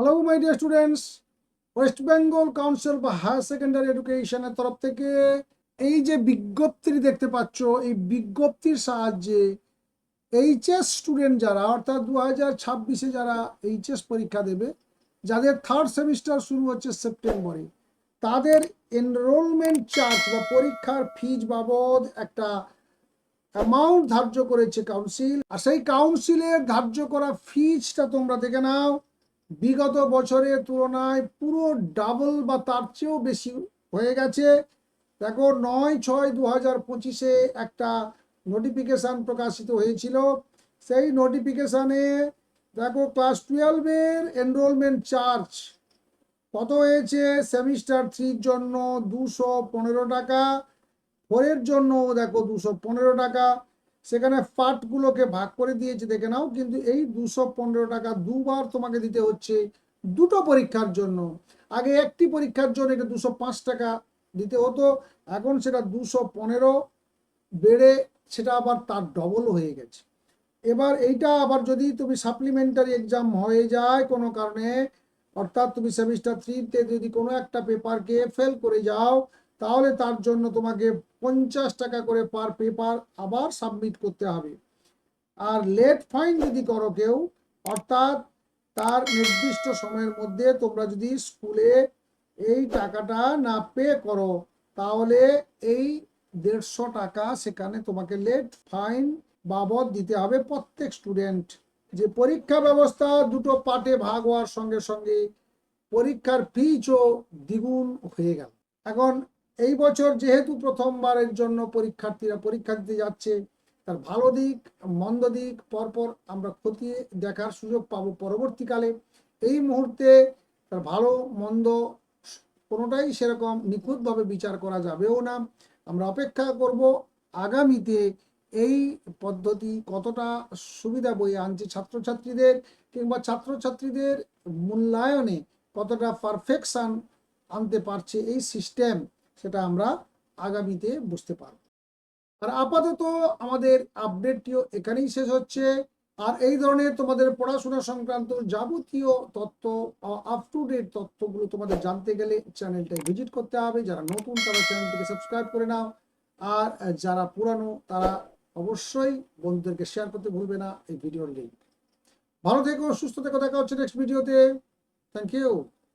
Hello my dear students West Bengal council বা higher secondary এডুকেশনের তরফ থেকে এই যে বিজ্ঞপ্তিটি দেখতে পাচ্ছ, এই বিজ্ঞপ্তির সাহায্যে এইচএস স্টুডেন্ট যারা, অর্থাৎ দু হাজার ছাব্বিশে যারা এইচএস পরীক্ষা দেবে, যাদের থার্ড সেমিস্টার শুরু হচ্ছে সেপ্টেম্বরে, তাদের এনরোলমেন্ট চার্জ বা পরীক্ষার ফিজ বাবদ একটা অ্যামাউন্ট ধার্য করেছে কাউন্সিল আর সেই কাউন্সিলের ধার্য করা ফিজটা তোমরা দেখে নাও। বিগত বছরের তুলনায় পুরো ডাবল বা তার চেয়েও বেশি হয়ে গেছে। দেখো, নয় ছয় দু হাজার পঁচিশে একটা নোটিফিকেশান প্রকাশিত হয়েছিল। সেই নোটিফিকেশানে দেখো ক্লাস টুয়েলভের এনরোলমেন্ট চার্জ কত হয়েছে? সেমিস্টার থ্রির জন্য দুশো পনেরো টাকা ফোরের জন্য দেখো দুশো পনেরো টাকা। সেখানে পার্টগুলোকে ভাগ করে দিয়েছে, দেখে নাও। কিন্তু এই দুশো পনেরো টাকা দুবার তোমাকে দিতে হচ্ছে দুটো পরীক্ষার জন্য। আগে একটি পরীক্ষার জন্য এটা দুশো পাঁচ টাকা দিতে হতো। এখন সেটা দুশো পনেরো বেড়ে সেটা আবার তার ডবল হয়ে গেছে। এবার এইটা আবার যদি তুমি সাপ্লিমেন্টারি এক্সাম হয়ে যায় কোনো কারণে, অর্থাৎ তুমি সেমিস্টার থ্রিতে যদি কোনো একটা পেপারকে ফেল করে যাও তাহলে তার জন্য তোমাকে পঞ্চাশ টাকা করে পার পেপার আবার সাবমিট করতে হবে। আর লেট ফাইন যদি করো কেউ, অর্থাৎ তার নির্দিষ্ট সময়ের মধ্যে তোমরা যদি স্কুলে এই টাকাটা না পে করো, তাহলে এই দেড়শো টাকা সেখানে তোমাকে লেট ফাইন বাবদ দিতে হবে প্রত্যেক স্টুডেন্ট যে পরীক্ষা ব্যবস্থা দুটো পার্টে ভাগ হওয়ার সঙ্গে সঙ্গে পরীক্ষার ফিজও দ্বিগুণ হয়ে গেল। এখন এই বছর যেহেতু প্রথমবারের জন্য পরীক্ষার্থীরা পরীক্ষা দিতে যাচ্ছে, তার ভালো দিক, মন্দ দিক, পরপর আমরা খতিয়ে দেখার সুযোগ পাবো পরবর্তীকালে। এই মুহূর্তে তার ভালো, মন্দ কোনোটাই সেরকম নিখুঁতভাবে বিচার করা যাবেও না। আমরা অপেক্ষা করব আগামীতে এই পদ্ধতি কতটা সুবিধা বয়ে আনছে ছাত্রছাত্রীদের কিংবা ছাত্রছাত্রীদের মূল্যায়নে কতটা পারফেকশন আনতে পারছে এই সিস্টেম সেটা আমরা আগামীতে বুঝতে পারব। আর আপাতত আমাদের আপডেটটিও এখানেই শেষ হচ্ছে। আর এই ধরনের তোমাদের পড়াশোনা সংক্রান্ত যাবতীয় তথ্য আপ টু ডেট তথ্যগুলো তোমাদের জানতে গেলে চ্যানেলটা ভিজিট করতে হবে। যারা নতুন, তারা চ্যানেলটিকে সাবস্ক্রাইব করে নাও। আর যারা পুরানো, তারা অবশ্যই বন্ধুদেরকে শেয়ার করতে ভুলবে না এই ভিডিওর লিঙ্ক ভালো থেকো, সুস্থ থেকো, দেখা হচ্ছে নেক্সট ভিডিওতে থ্যাংক ইউ